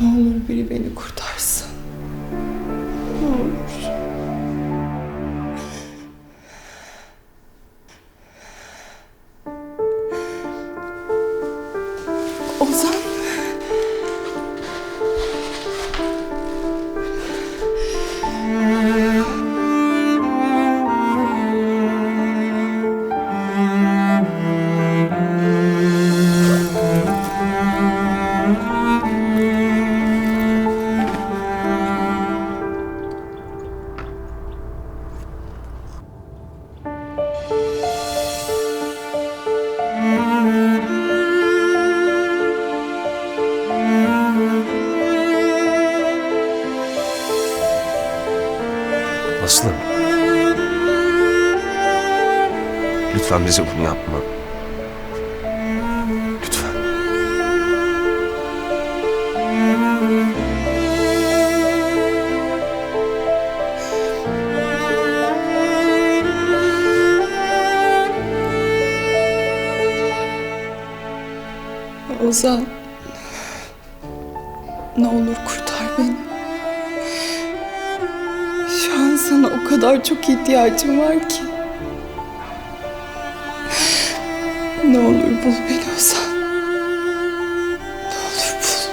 Ne olur biri beni kurtarsın. Ne olur. Lütfen bize bunu yapma. Lütfen. Ozan. Ne olur kurtar beni. Şu an sana o kadar çok ihtiyacım var ki. Ne olur bul beni Ozan. Ne olur bul.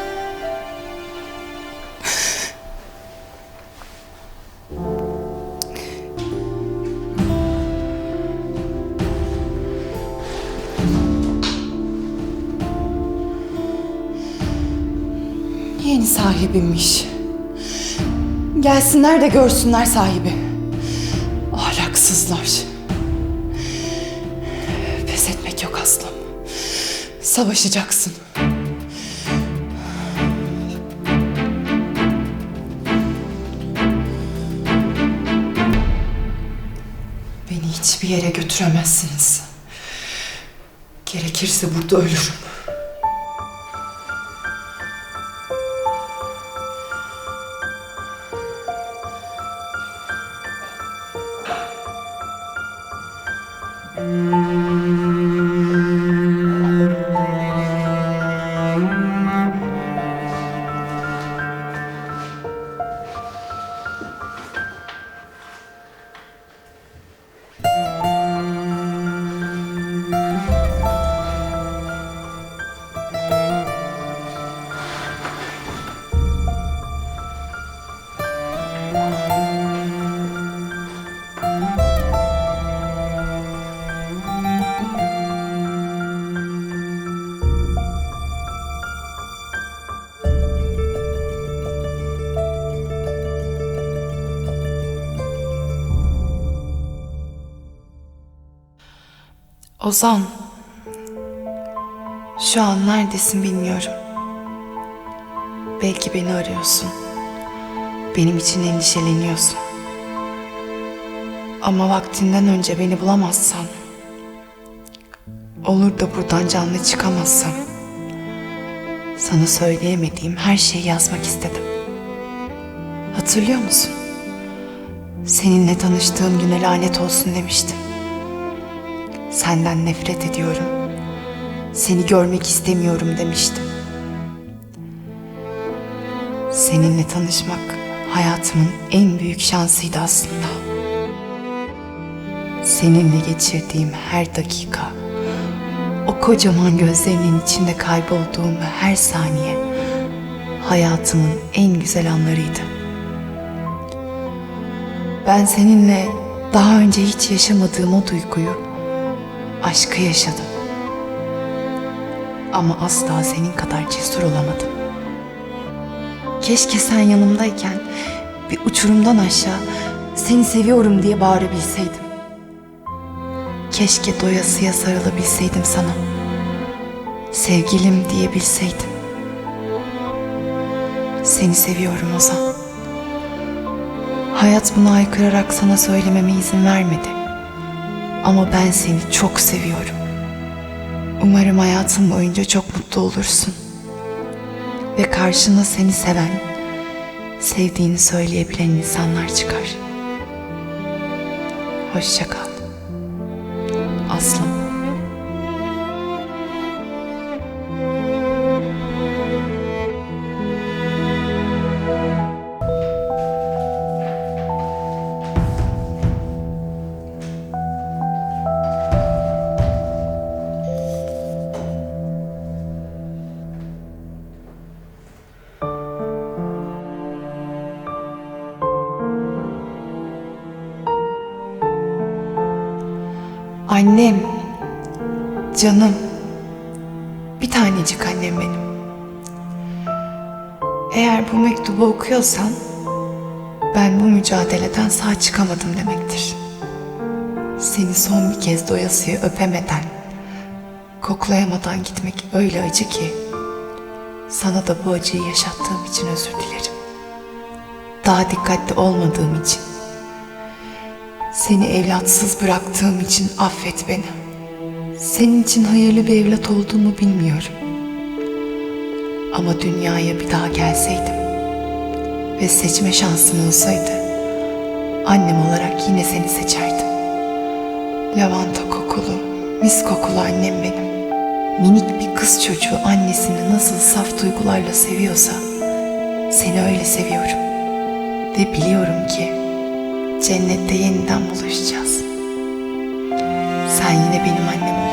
Yeni sahibimmiş. Gelsinler de görsünler sahibi. Ahlaksızlar. Aslım. Savaşacaksın. Beni hiçbir yere götüremezsiniz. Gerekirse burada ölürüm. Ozan. Şu an neredesin bilmiyorum. Belki beni arıyorsun. Benim için endişeleniyorsun. Ama vaktinden önce beni bulamazsan, olur da buradan canlı çıkamazsam, sana söyleyemediğim her şeyi yazmak istedim. Hatırlıyor musun? Seninle tanıştığım güne lanet olsun demiştim. Senden nefret ediyorum. Seni görmek istemiyorum demiştim. Seninle tanışmak hayatımın en büyük şansıydı aslında. Seninle geçirdiğim her dakika, o kocaman gözlerinin içinde kaybolduğum her saniye hayatımın en güzel anlarıydı. Ben seninle daha önce hiç yaşamadığım o duyguyu, aşkı yaşadım. Ama asla senin kadar cesur olamadım. Keşke sen yanımdayken bir uçurumdan aşağı seni seviyorum diye bağırabilseydim. Keşke doyasıya sarılabilseydim sana. Sevgilim diyebilseydim. Seni seviyorum Ozan. Hayat bunu aykırarak sana söylememe izin vermedi. Ama ben seni çok seviyorum. Umarım hayatın boyunca çok mutlu olursun. Ve karşına seni seven, sevdiğini söyleyebilen insanlar çıkar. Hoşça kal. Annem, canım, bir tanecik annem benim. Eğer bu mektubu okuyorsan, ben bu mücadeleden sağ çıkamadım demektir. Seni son bir kez doyasıya öpemeden, koklayamadan gitmek öyle acı ki, sana da bu acıyı yaşattığım için özür dilerim. Daha dikkatli olmadığım için, seni evlatsız bıraktığım için affet beni. Senin için hayırlı bir evlat olduğumu bilmiyorum. Ama dünyaya bir daha gelseydim ve seçme şansım olsaydı annem olarak yine seni seçerdim. Lavanta kokulu, mis kokulu annem benim. Minik bir kız çocuğu annesini nasıl saf duygularla seviyorsa seni öyle seviyorum. Ve biliyorum ki cennette yeniden buluşacağız. Sen yine benim annem olacaksın.